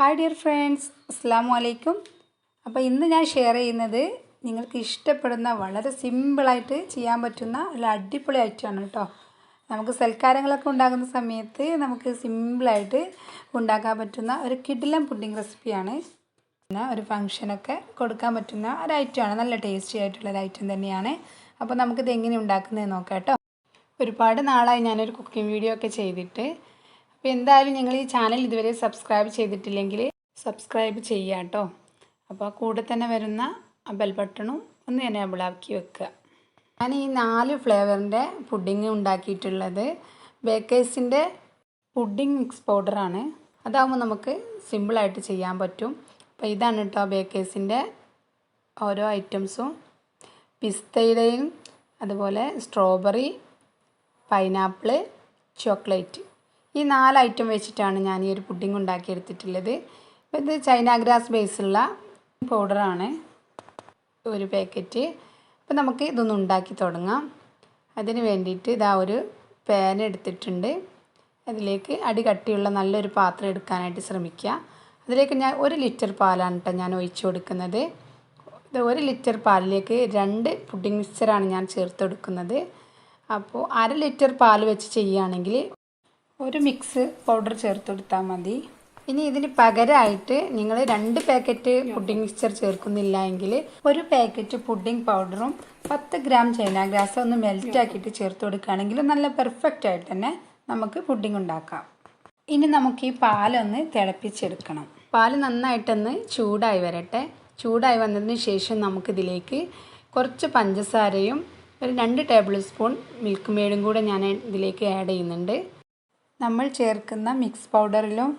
Hi dear friends അസ്സാമു അലൈക്കും. അപ്പോൾ ഇന്ന് ഞാൻ ഷെയർ ചെയ്യുന്നത് നിങ്ങൾക്ക് ഇഷ്ടപ്പെടുന്ന വളരെ സിമ്പിളായിട്ട് ചെയ്യാൻ പറ്റുന്ന ഒരു അടിപൊളി ഐറ്റമാണ് കേട്ടോ നമുക്ക് സൽക്കാരങ്ങളൊക്കെ ഉണ്ടാകുന്ന സമയത്ത് നമുക്ക് സിമ്പിളായിട്ട് ഉണ്ടാക്കാൻ പറ്റുന്ന ഒരു കിഡിലം പുഡിംഗ് റെസിപ്പിയാണ് പിന്നെ ഒരു ഫങ്ഷനൊക്കെ കൊടുക്കാൻ പറ്റുന്ന ഒരു ഐറ്റമാണ് നല്ല ടേസ്റ്റി ആയിട്ടുള്ള ഒരു ഐറ്റം തന്നെയാണ്. അപ്പോൾ നമുക്കിത് എങ്ങനെ ഉണ്ടാക്കുന്നത് നോക്കാം കേട്ടോ ഒരുപാട് നാളായി ഞാനൊരു കുക്കിംഗ് വീഡിയോ ഒക്കെ ചെയ്തിട്ട് അപ്പോൾ എന്തായാലും നിങ്ങൾ ഈ ചാനൽ ഇതുവരെ സബ്സ്ക്രൈബ് ചെയ്തിട്ടില്ലെങ്കിൽ സബ്സ്ക്രൈബ് ചെയ്യുക കേട്ടോ. അപ്പോൾ കൂടെ തന്നെ വരുന്ന ബെൽ ബട്ടണും ഒന്ന് എനേബിൾ ആക്കി വെക്കുക. ഞാൻ ഈ നാല് ഫ്ലേവറിന്റെ പുഡിങ് ഉണ്ടാക്കിയിട്ടുള്ളത് ബേക്കേഴ്സിന്റെ പുഡിങ് മിക്സ് പൗഡറാണ് അതാകുമ്പോൾ നമുക്ക് സിമ്പിളായിട്ട് ചെയ്യാൻ പറ്റും. അപ്പോൾ ഇതാണ് കേട്ടോ ബേക്കേഴ്സിന്റെ ഓരോ ഐറ്റംസും പിസ്തയുടെയും അതുപോലെ സ്ട്രോബെറി പൈനാപ്പിൾ ചോക്ലേറ്റ് ഈ നാല് ഐറ്റം വെച്ചിട്ടാണ് ഞാൻ ഈ ഒരു പുഡിംഗ് ഉണ്ടാക്കിയെടുത്തിട്ടുള്ളത്. അപ്പോൾ ഇത് ചൈന ഗ്രാസ് ബേസുള്ള പൗഡറാണ് ഒരു പാക്കറ്റ് അപ്പോൾ നമുക്ക് ഇതൊന്ന് ഉണ്ടാക്കി തുടങ്ങാം. അതിന് വേണ്ടിയിട്ട് ഇതാ ഒരു പാൻ എടുത്തിട്ടുണ്ട്. അതിലേക്ക് അടി കട്ടിയുള്ള നല്ലൊരു പാത്രം എടുക്കാനായിട്ട് ശ്രമിക്കുക. അതിലേക്ക് ഞാൻ ഒരു ലിറ്റർ പാലാണ് കേട്ടോ ഞാൻ ഒഴിച്ചു കൊടുക്കുന്നത്. ഇത് ഒരു ലിറ്റർ പാലിലേക്ക് രണ്ട് പുഡിംഗ് മിക്സ്ചറാണ് ഞാൻ ചേർത്ത് കൊടുക്കുന്നത്. അപ്പോൾ അര ലിറ്റർ പാൽ വെച്ച് ചെയ്യുകയാണെങ്കിൽ ഒരു മിക്സ് പൗഡർ ചേർത്ത് കൊടുത്താൽ മതി. ഇനി ഇതിന് പകരമായിട്ട് നിങ്ങൾ രണ്ട് പാക്കറ്റ് പുഡിംഗ് മിക്സ്ചർ ചേർക്കുന്നില്ല എങ്കിൽ ഒരു പാക്കറ്റ് പുഡിംഗ് പൗഡറും പത്ത് ഗ്രാം ചൈന ഗ്രാസ് ഒന്ന് മെൽറ്റ് ആക്കിയിട്ട് ചേർത്ത് കൊടുക്കുകയാണെങ്കിൽ നല്ല പെർഫെക്റ്റ് ആയിട്ട് തന്നെ നമുക്ക് പുഡിംഗ് ഉണ്ടാക്കാം. ഇനി നമുക്ക് ഈ പാലൊന്ന് തിളപ്പിച്ചെടുക്കണം. പാൽ നന്നായിട്ടൊന്ന് ചൂടായി വരട്ടെ. ചൂടായി വന്നതിന് ശേഷം നമുക്കിതിലേക്ക് കുറച്ച് പഞ്ചസാരയും ഒരു രണ്ട് ടേബിൾ സ്പൂൺ മിൽക്ക് മേടും കൂടെ ഞാൻ ഇതിലേക്ക് ആഡ് ചെയ്യുന്നുണ്ട്. നമ്മൾ ചേർക്കുന്ന മിക്സ് പൗഡറിലും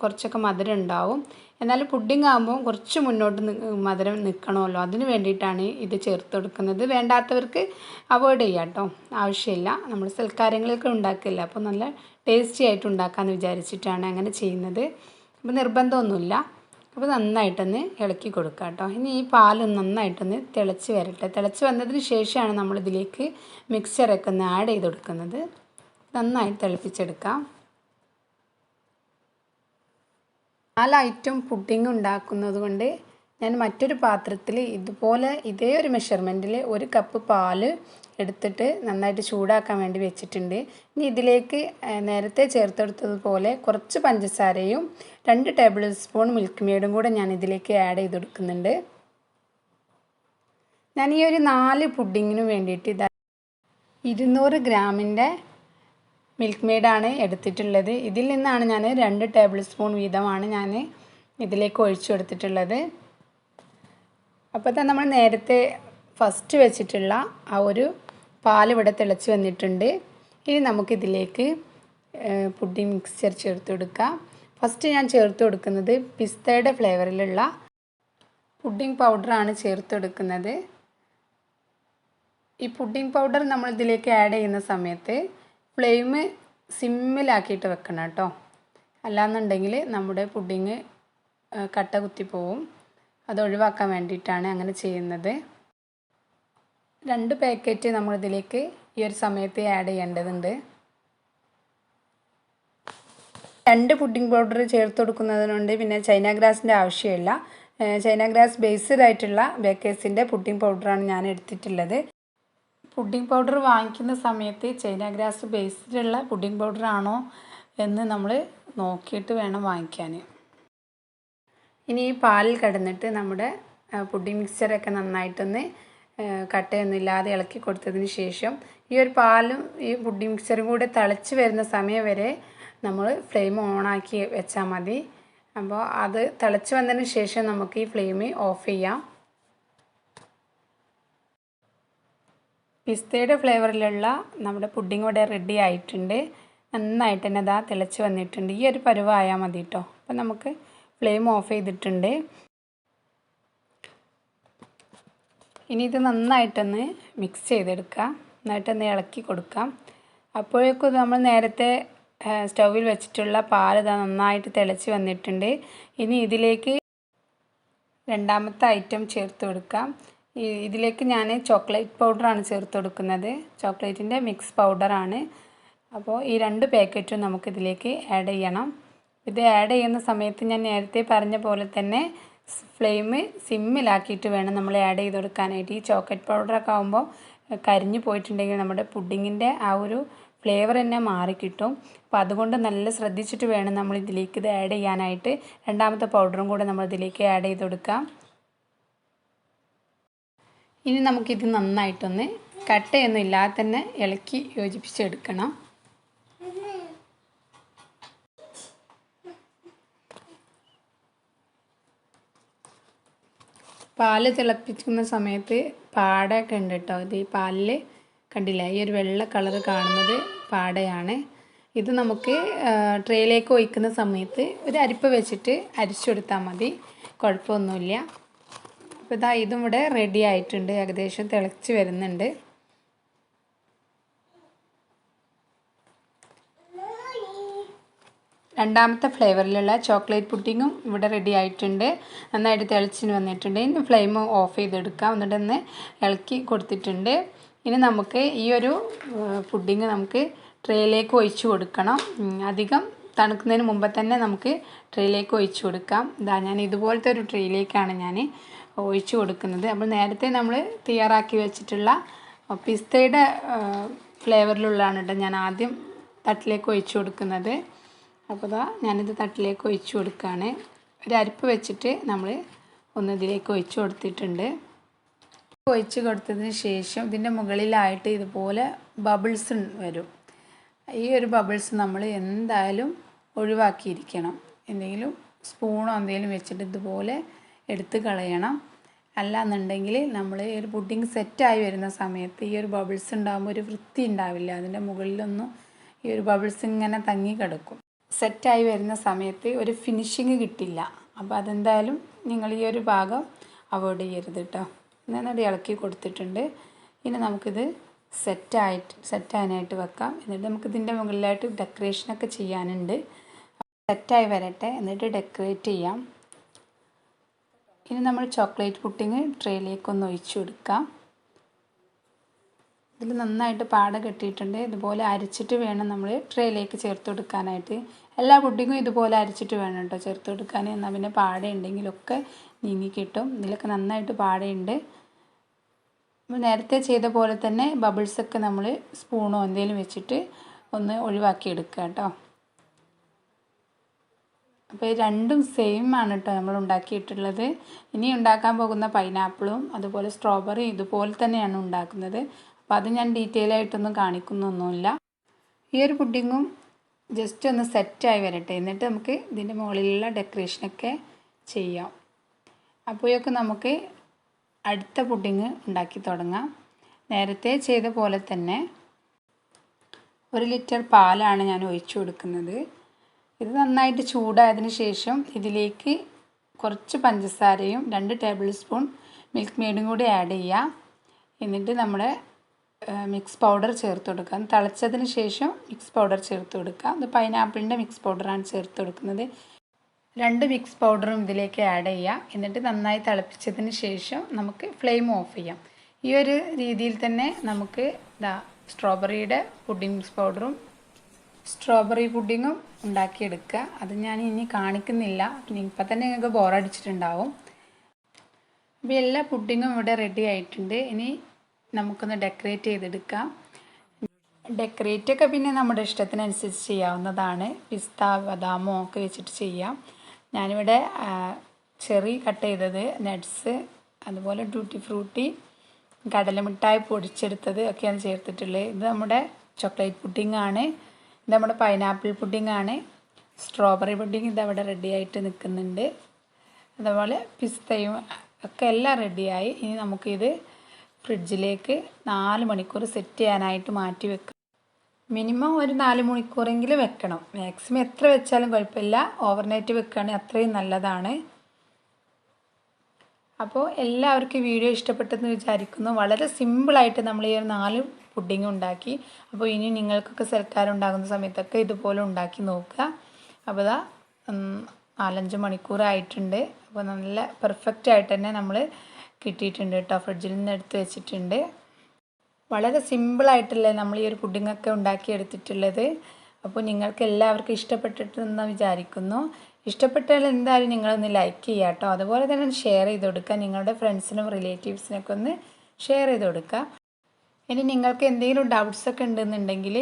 കുറച്ചൊക്കെ മധുരം ഉണ്ടാവും. എന്നാൽ പുഡിംഗ് ആകുമ്പോൾ കുറച്ച് മുന്നോട്ട് മധുരം നിൽക്കണമല്ലോ അതിന് വേണ്ടിയിട്ടാണ് ഇത് ചേർത്ത് കൊടുക്കുന്നത്. വേണ്ടാത്തവർക്ക് അവോയ്ഡ് ചെയ്യാം കേട്ടോ. ആവശ്യമില്ല. നമ്മൾ സൽക്കാരങ്ങളൊക്കെ ഉണ്ടാക്കില്ല? അപ്പോൾ നല്ല ടേസ്റ്റി ആയിട്ട് ഉണ്ടാക്കാമെന്ന് വിചാരിച്ചിട്ടാണ് അങ്ങനെ ചെയ്യുന്നത്. അപ്പോൾ നിർബന്ധമൊന്നുമില്ല. അപ്പോൾ നന്നായിട്ടൊന്ന് ഇളക്കി കൊടുക്കുക കേട്ടോ. ഇനി ഈ പാൽ നന്നായിട്ടൊന്ന് തിളച്ച് വരട്ടെ. തിളച്ച് വന്നതിന് ശേഷമാണ് നമ്മളിതിലേക്ക് മിക്സ്ചറൊക്കെ ഒന്ന് ആഡ് ചെയ്ത് കൊടുക്കുന്നത്. നന്നായി തിളപ്പിച്ചെടുക്കാം. നാല് ഐറ്റം പുഡിംഗ് ഉണ്ടാക്കുന്നത് കൊണ്ട് ഞാൻ മറ്റൊരു പാത്രത്തിൽ ഇതുപോലെ ഇതേ ഒരു മെഷർമെന്റിൽ ഒരു കപ്പ് പാൽ എടുത്തിട്ട് നന്നായിട്ട് ചൂടാക്കാൻ വേണ്ടി വെച്ചിട്ടുണ്ട്. ഇനി ഇതിലേക്ക് നേരത്തെ ചേർത്തെടുത്തതുപോലെ കുറച്ച് പഞ്ചസാരയും രണ്ട് ടേബിൾ സ്പൂൺ മിൽക്ക് മെയ്ഡും കൂടെ ഞാൻ ഇതിലേക്ക് ആഡ് ചെയ്ത് കൊടുക്കുന്നുണ്ട്. ഞാൻ ഈ ഒരു നാല് പുഡിങ്ങിന് വേണ്ടിയിട്ട് ഇതാ ഇരുന്നൂറ് ഗ്രാമിന്റെ മിൽക്ക് മെയ്ഡാണ് എടുത്തിട്ടുള്ളത്. ഇതിൽ നിന്നാണ് ഞാൻ രണ്ട് ടേബിൾ സ്പൂൺ വീതമാണ് ഞാൻ ഇതിലേക്ക് ഒഴിച്ചു കൊടുത്തിട്ടുള്ളത്. അപ്പോൾ തന്നെ നമ്മൾ നേരത്തെ ഫസ്റ്റ് വെച്ചിട്ടുള്ള ആ ഒരു പാൽ ഇവിടെ തിളച്ച് വന്നിട്ടുണ്ട്. ഇനി നമുക്കിതിലേക്ക് പുഡിംഗ് മിക്സ്ചർ ചേർത്ത് കൊടുക്കാം. ഫസ്റ്റ് ഞാൻ ചേർത്ത് കൊടുക്കുന്നത് പിസ്തയുടെ ഫ്ലേവറിലുള്ള പുഡിംഗ് പൗഡറാണ് ചേർത്ത് കൊടുക്കുന്നത്. ഈ പുഡിംഗ് പൗഡർ നമ്മൾ ഇതിലേക്ക് ആഡ് ചെയ്യുന്ന സമയത്ത് ഫ്ലെയിം സിമ്മിലാക്കിയിട്ട് വെക്കണം കേട്ടോ. അല്ലാന്നുണ്ടെങ്കിൽ നമ്മുടെ പുഡിങ് കട്ട കുത്തിപ്പോവും. അത് ഒഴിവാക്കാൻ വേണ്ടിയിട്ടാണ് അങ്ങനെ ചെയ്യുന്നത്. രണ്ട് പാക്കറ്റ് നമ്മളിതിലേക്ക് ഈ ഒരു സമയത്ത് ആഡ് ചെയ്യേണ്ടതുണ്ട്. രണ്ട് പുഡിംഗ് പൗഡർ ചേർത്ത് കൊടുക്കുന്നതിനുണ്ട്. പിന്നെ ചൈന ഗ്രാസിന്റെ ആവശ്യമില്ല. ചൈന ഗ്രാസ് ബേസ്ഡ് ആയിട്ടുള്ള ബേക്കേഴ്സിന്റെ പുഡിംഗ് പൗഡറാണ് ഞാൻ എടുത്തിട്ടുള്ളത്. പുഡിംഗ് പൗഡർ വാങ്ങിക്കുന്ന സമയത്ത് ചൈന ഗ്രാസ് ബേസ്ഡിലുള്ള പുഡിംഗ് പൗഡർ ആണോ എന്ന് നമ്മൾ നോക്കിയിട്ട് വേണം വാങ്ങിക്കാൻ. ഇനി ഈ പാലിൽ കിടന്നിട്ട് നമ്മുടെ പുഡിംഗ് മിക്സ്ചറൊക്കെ നന്നായിട്ടൊന്ന് കട്ടയൊന്നും ഇല്ലാതെ ഇളക്കി കൊടുത്തതിന് ശേഷം ഈ ഒരു പാലും ഈ പുഡിംഗ് മിക്സ്ചറും കൂടെ തിളച്ച് വരുന്ന സമയം വരെ നമ്മൾ ഫ്ലെയിം ഓണാക്കി വെച്ചാൽ മതി. അപ്പോൾ അത് തിളച്ച് വന്നതിന് ശേഷം നമുക്ക് ഈ ഫ്ലെയിം ഓഫ് ചെയ്യാം. പിസ്തയുടെ ഫ്ലേവറിലുള്ള നമ്മുടെ പുഡിംഗ് ഇവിടെ റെഡി ആയിട്ടുണ്ട്. നന്നായിട്ട് തന്നെ അതാ തിളച്ച് വന്നിട്ടുണ്ട്. ഈ ഒരു പരുവായാൽ മതി കേട്ടോ അപ്പം നമുക്ക് ഫ്ലെയിം ഓഫ് ചെയ്തിട്ടുണ്ട്. ഇനി ഇത് നന്നായിട്ടൊന്ന് മിക്സ് ചെയ്തെടുക്കാം. നന്നായിട്ടൊന്ന് ഇളക്കി കൊടുക്കാം. അപ്പോഴേക്കും നമ്മൾ നേരത്തെ സ്റ്റൗവിൽ വെച്ചിട്ടുള്ള പാൽ ഇതാ നന്നായിട്ട് തിളച്ച് വന്നിട്ടുണ്ട്. ഇനി ഇതിലേക്ക് രണ്ടാമത്തെ ഐറ്റം ചേർത്ത് കൊടുക്കാം. ഇതിലേക്ക് ഞാൻ ചോക്ലേറ്റ് പൗഡറാണ് ചേർത്ത് കൊടുക്കുന്നത് ചോക്ലേറ്റിന്റെ മിക്സ് പൗഡറാണ്. അപ്പോൾ ഈ രണ്ട് പാക്കറ്റും നമുക്കിതിലേക്ക് ആഡ് ചെയ്യണം. ഇത് ആഡ് ചെയ്യുന്ന സമയത്ത് ഞാൻ നേരത്തെ പറഞ്ഞ പോലെ തന്നെ ഫ്ലെയിം സിമ്മിലാക്കിയിട്ട് വേണം നമ്മൾ ആഡ് ചെയ്ത് കൊടുക്കാനായിട്ട് ഈ ചോക്ലേറ്റ് പൗഡറൊക്കെ ആകുമ്പോൾ കരിഞ്ഞു പോയിട്ടുണ്ടെങ്കിൽ നമ്മുടെ പുഡിങ്ങിന്റെ ആ ഒരു ഫ്ലേവർ തന്നെ മാറിക്കിട്ടും അപ്പോൾ അതുകൊണ്ട് നല്ല ശ്രദ്ധിച്ചിട്ട് വേണം നമ്മൾ ഇതിലേക്ക് ഇത് ആഡ് ചെയ്യാനായിട്ട്. രണ്ടാമത്തെ പൗഡറും കൂടെ നമ്മൾ ഇതിലേക്ക് ആഡ് ചെയ്ത് കൊടുക്കാം ഇനി നമുക്കിത് നന്നായിട്ടൊന്ന് കട്ടയൊന്നും ഇല്ലാതെ തന്നെ ഇളക്കി യോജിപ്പിച്ചെടുക്കണം. പാൽ തിളപ്പിക്കുന്ന സമയത്ത് പാടയൊക്കെ ഉണ്ട് കേട്ടോ ഇത് ഈ പാലിൽ കണ്ടില്ല? ഈ ഒരു വെള്ള കളർ കാണുന്നത് പാടയാണ്. ഇത് നമുക്ക് ട്രേയിലേക്ക് ഒഴിക്കുന്ന സമയത്ത് ഒരു അരിപ്പ് വെച്ചിട്ട് അരിച്ചെടുത്താൽ മതി. കുഴപ്പമൊന്നുമില്ല. അപ്പോൾ ഇതാ ഇതും ഇവിടെ റെഡി ആയിട്ടുണ്ട്. ഏകദേശം തിളച്ച് വരുന്നുണ്ട്. രണ്ടാമത്തെ ഫ്ലേവറിലുള്ള ചോക്ലേറ്റ് പുഡിങ്ങും ഇവിടെ റെഡി ആയിട്ടുണ്ട്. നന്നായിട്ട് തിളച്ചിന് വന്നിട്ടുണ്ട്. ഇനി ഫ്ലെയിം ഓഫ് ചെയ്തെടുക്കാം. എന്നിട്ട് ഒന്ന് ഇളക്കി കൊടുത്തിട്ടുണ്ട്. ഇനി നമുക്ക് ഈ ഒരു പുഡിങ് നമുക്ക് ട്രേയിലേക്ക് ഒഴിച്ച് കൊടുക്കണം. അധികം തണുക്കുന്നതിന് മുമ്പ് തന്നെ നമുക്ക് ട്രേയിലേക്ക് ഒഴിച്ചു കൊടുക്കാം. ഇതാ ഞാൻ ഇതുപോലത്തെ ഒരു ട്രേയിലേക്കാണ് ഞാൻ ഒഴിച്ച് കൊടുക്കുന്നത്. അപ്പോൾ നേരത്തെ നമ്മൾ തയ്യാറാക്കി വെച്ചിട്ടുള്ള പിസ്തയുടെ ഫ്ലേവറിലുള്ളതാണ് കേട്ടോ ഞാൻ ആദ്യം തട്ടിലേക്ക് ഒഴിച്ച് കൊടുക്കുന്നത്. അപ്പോൾ ഇതാ ഞാനിത് തട്ടിലേക്ക് ഒഴിച്ച് കൊടുക്കുകയാണ് ഒരു അരിപ്പ് വെച്ചിട്ട് നമ്മൾ ഒന്ന് ഇതിലേക്ക് ഒഴിച്ച് കൊടുത്തിട്ടുണ്ട്. ഒഴിച്ച് കൊടുത്തതിന് ശേഷം ഇതിന്റെ മുകളിലായിട്ട് ഇതുപോലെ ബബിൾസ് വരും. ഈ ഒരു ബബിൾസ് നമ്മൾ എന്തായാലും ഒഴിവാക്കിയിരിക്കണം. എന്തെങ്കിലും സ്പൂണോ എന്തെങ്കിലും വെച്ചിട്ട് ഇതുപോലെ എടുത്ത് കളയണം. അല്ലാന്നുണ്ടെങ്കിൽ നമ്മൾ ഈ ഒരു പുഡിങ് സെറ്റായി വരുന്ന സമയത്ത് ഈ ഒരു ബബിൾസ് ഉണ്ടാകുമ്പോൾ ഒരു വൃത്തി ഉണ്ടാവില്ല. അതിന്റെ മുകളിലൊന്നും ഈ ഒരു ബബിൾസ് ഇങ്ങനെ തങ്ങി കിടക്കും. സെറ്റായി വരുന്ന സമയത്ത് ഒരു ഫിനിഷിങ് കിട്ടില്ല. അപ്പോൾ അതെന്തായാലും നിങ്ങൾ ഈ ഒരു ഭാഗം അവോയ്ഡ് ചെയ്യരുത് കേട്ടോ നന്നായിട്ട് ഇളക്കി കൊടുത്തിട്ടുണ്ട്. ഇനി നമുക്കിത് സെറ്റായിട്ട് സെറ്റാനായിട്ട് വെക്കാം. എന്നിട്ട് നമുക്ക് ഇതിന്റെ മുകളിലായിട്ട് ഡെക്കറേഷനൊക്കെ ചെയ്യാനുണ്ട്. സെറ്റായി വരട്ടെ. എന്നിട്ട് ഡെക്കറേറ്റ് ചെയ്യാം. ഇനി നമ്മൾ ചോക്ലേറ്റ് പുഡിങ് ട്രേയിലേക്ക് ഒന്ന് ഒഴിച്ചു കൊടുക്കാം ഇതിൽ നന്നായിട്ട് പാട കെട്ടിയിട്ടുണ്ട്. ഇതുപോലെ അരച്ചിട്ട് വേണം നമ്മൾ ട്രേയിലേക്ക് ചേർത്ത് കൊടുക്കാനായിട്ട്. എല്ലാ പുഡിങ്ങും ഇതുപോലെ അരച്ചിട്ട് വേണം കേട്ടോ ചേർത്ത് കൊടുക്കാൻ. എന്നാൽ പിന്നെ പാട ഉണ്ടെങ്കിലൊക്കെ നീങ്ങി കിട്ടും. ഇതിലൊക്കെ നന്നായിട്ട് പാടയുണ്ട്. നേരത്തെ ചെയ്ത പോലെ തന്നെ ബബിൾസൊക്കെ നമ്മൾ സ്പൂണോ എന്തെങ്കിലും വെച്ചിട്ട് ഒന്ന് ഒഴിവാക്കി എടുക്കുക കേട്ടോ. അപ്പോൾ രണ്ടും സെയിം ആണ് കേട്ടോ നമ്മൾ ഉണ്ടാക്കിയിട്ടുള്ളത്. ഇനി ഉണ്ടാക്കാൻ പോകുന്ന പൈനാപ്പിളും അതുപോലെ സ്ട്രോബെറിയും ഇതുപോലെ തന്നെയാണ് ഉണ്ടാക്കുന്നത്. അപ്പോൾ അത് ഞാൻ ഡീറ്റെയിൽ ആയിട്ടൊന്നും കാണിക്കുന്നൊന്നുമില്ല. ഈ ഒരു പുഡിങ്ങും ജസ്റ്റ് ഒന്ന് സെറ്റായി വരട്ടെ. എന്നിട്ട് നമുക്ക് ഇതിന്റെ മുകളിലുള്ള ഡെക്കറേഷനൊക്കെ ചെയ്യാം. അപ്പോഴൊക്കെ നമുക്ക് അടുത്ത പുഡിങ് ഉണ്ടാക്കി തുടങ്ങാം. നേരത്തെ ചെയ്ത പോലെ തന്നെ ഒരു ലിറ്റർ പാലാണ് ഞാൻ ഒഴിച്ചു കൊടുക്കുന്നത്. ഇത് നന്നായിട്ട് ചൂടായതിന് ശേഷം ഇതിലേക്ക് കുറച്ച് പഞ്ചസാരയും രണ്ട് ടേബിൾ സ്പൂൺ മിൽക്ക് മെയ്ഡും കൂടി ആഡ് ചെയ്യാം. എന്നിട്ട് നമ്മുടെ മിക്സ് പൗഡർ ചേർത്ത് കൊടുക്കാം. തിളച്ചതിന് ശേഷം മിക്സ് പൗഡർ ചേർത്ത് കൊടുക്കുക ഇത് പൈനാപ്പിളിന്റെ മിക്സ് പൗഡറാണ് ചേർത്ത് കൊടുക്കുന്നത്. രണ്ട് മിക്സ് പൗഡറും ഇതിലേക്ക് ആഡ് ചെയ്യാം. എന്നിട്ട് നന്നായി തിളപ്പിച്ചതിന് ശേഷം നമുക്ക് ഫ്ലെയിം ഓഫ് ചെയ്യാം. ഈ ഒരു രീതിയിൽ തന്നെ നമുക്ക് ഇതാ സ്ട്രോബെറിയുടെ പുഡിംഗ് മിക്സ് പൗഡറും സ്ട്രോബെറി പുഡിങ്ങും ഉണ്ടാക്കിയെടുക്കുക. അത് ഞാൻ ഇനി കാണിക്കുന്നില്ല. ഇപ്പം തന്നെ നിങ്ങൾക്ക് ബോറടിച്ചിട്ടുണ്ടാവും. അപ്പോൾ എല്ലാ പുഡിങ്ങും ഇവിടെ റെഡി ആയിട്ടുണ്ട്. ഇനി നമുക്കൊന്ന് ഡെക്കറേറ്റ് ചെയ്തെടുക്കാം. ഡെക്കറേറ്റ് ഒക്കെ പിന്നെ നമ്മുടെ ഇഷ്ടത്തിനനുസരിച്ച് ചെയ്യാവുന്നതാണ്. പിസ്ത ബദാമോ ഒക്കെ വെച്ചിട്ട് ചെയ്യാം. ഞാനിവിടെ ചെറി കട്ട് ചെയ്തത് നട്ട്സ് അതുപോലെ ഡ്യൂട്ടി ഫ്രൂട്ടി കടലമിഠായി പൊടിച്ചെടുത്തത് ഒക്കെയാണ് ചേർത്തിട്ടുള്ളത്. ഇത് നമ്മുടെ ചോക്ലേറ്റ് പുഡിംഗ് ആണ്. നമ്മുടെ പൈനാപ്പിൾ പുഡിംഗ് ആണ്. സ്ട്രോബെറി പുഡിംഗ് ഇതവിടെ റെഡി ആയിട്ട് നിൽക്കുന്നുണ്ട് അതുപോലെ പിസ്തയും ഒക്കെ എല്ലാം റെഡിയായി ഇനി നമുക്കിത് ഫ്രിഡ്ജിലേക്ക് നാല് മണിക്കൂർ സെറ്റ് ചെയ്യാനായിട്ട് മാറ്റി വെക്കാം. മിനിമം ഒരു നാല് മണിക്കൂറെങ്കിലും വെക്കണം. മാക്സിമം എത്ര വെച്ചാലും കുഴപ്പമില്ല. ഓവർനൈറ്റ് വെക്കുകയാണെങ്കിൽ അത്രയും നല്ലതാണ്. അപ്പോൾ എല്ലാവർക്കും വീഡിയോ ഇഷ്ടപ്പെട്ടെന്ന് വിചാരിക്കുന്നു. വളരെ സിമ്പിളായിട്ട് നമ്മൾ ഈ ഒരു നാല് പുഡിങ് ഉണ്ടാക്കി. അപ്പോൾ ഇനി നിങ്ങൾക്കൊക്കെ സൽക്കാരം ഉണ്ടാകുന്ന സമയത്തൊക്കെ ഇതുപോലെ ഉണ്ടാക്കി നോക്കുക. അപ്പോൾ ഇതാ നാലഞ്ച് മണിക്കൂറായിട്ടുണ്ട്. അപ്പോൾ നല്ല പെർഫെക്റ്റ് ആയിട്ട് തന്നെ നമ്മൾ കിട്ടിയിട്ടുണ്ട് കേട്ടോ. ഫ്രിഡ്ജിൽ നിന്ന് എടുത്ത് വെച്ചിട്ടുണ്ട്. വളരെ സിമ്പിളായിട്ടല്ലേ നമ്മൾ ഈ ഒരു പുഡിങ്ങൊക്കെ ഉണ്ടാക്കി എടുത്തിട്ടുള്ളത്. അപ്പോൾ നിങ്ങൾക്ക് എല്ലാവർക്കും ഇഷ്ടപ്പെട്ടിട്ടെന്ന് വിചാരിക്കുന്നു. ഇഷ്ടപ്പെട്ടാൽ എന്തായാലും നിങ്ങളൊന്ന് ലൈക്ക് ചെയ്യുക കേട്ടോ. അതുപോലെ തന്നെ ഷെയർ ചെയ്ത് കൊടുക്കുക. നിങ്ങളുടെ ഫ്രണ്ട്സിനും റിലേറ്റീവ്സിനൊക്കെ ഒന്ന് ഷെയർ ചെയ്ത് കൊടുക്കുക. ഇനി നിങ്ങൾക്ക് എന്തെങ്കിലും ഡൗട്ട്സ് ഒക്കെ ഉണ്ടെന്നുണ്ടെങ്കിൽ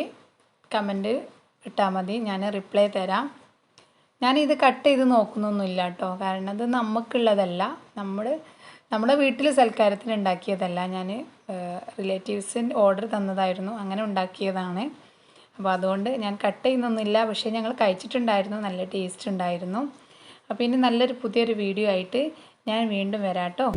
കമന്റ് ഇട്ടാൽ മതി. ഞാൻ റിപ്ലൈ തരാം. ഞാനിത് കട്ട് ചെയ്ത് നോക്കുന്നൊന്നുമില്ല കേട്ടോ കാരണം അത് നമുക്കുള്ളതല്ല നമ്മൾ നമ്മുടെ വീട്ടിൽ സൽക്കാരത്തിന് ഉണ്ടാക്കിയതല്ല. ഞാൻ റിലേറ്റീവ്സിന്റെ ഓർഡർ തന്നതായിരുന്നു. അങ്ങനെ ഉണ്ടാക്കിയതാണ്. അപ്പോൾ അതുകൊണ്ട് ഞാൻ കട്ട് ചെയ്യുന്നൊന്നുമില്ല. പക്ഷേ ഞങ്ങൾ കഴിച്ചിട്ടുണ്ടായിരുന്നു. നല്ല ടേസ്റ്റ് ഉണ്ടായിരുന്നു. അപ്പോൾ ഇനി നല്ലൊരു പുതിയൊരു വീഡിയോ ആയിട്ട് ഞാൻ വീണ്ടും വരാം കേട്ടോ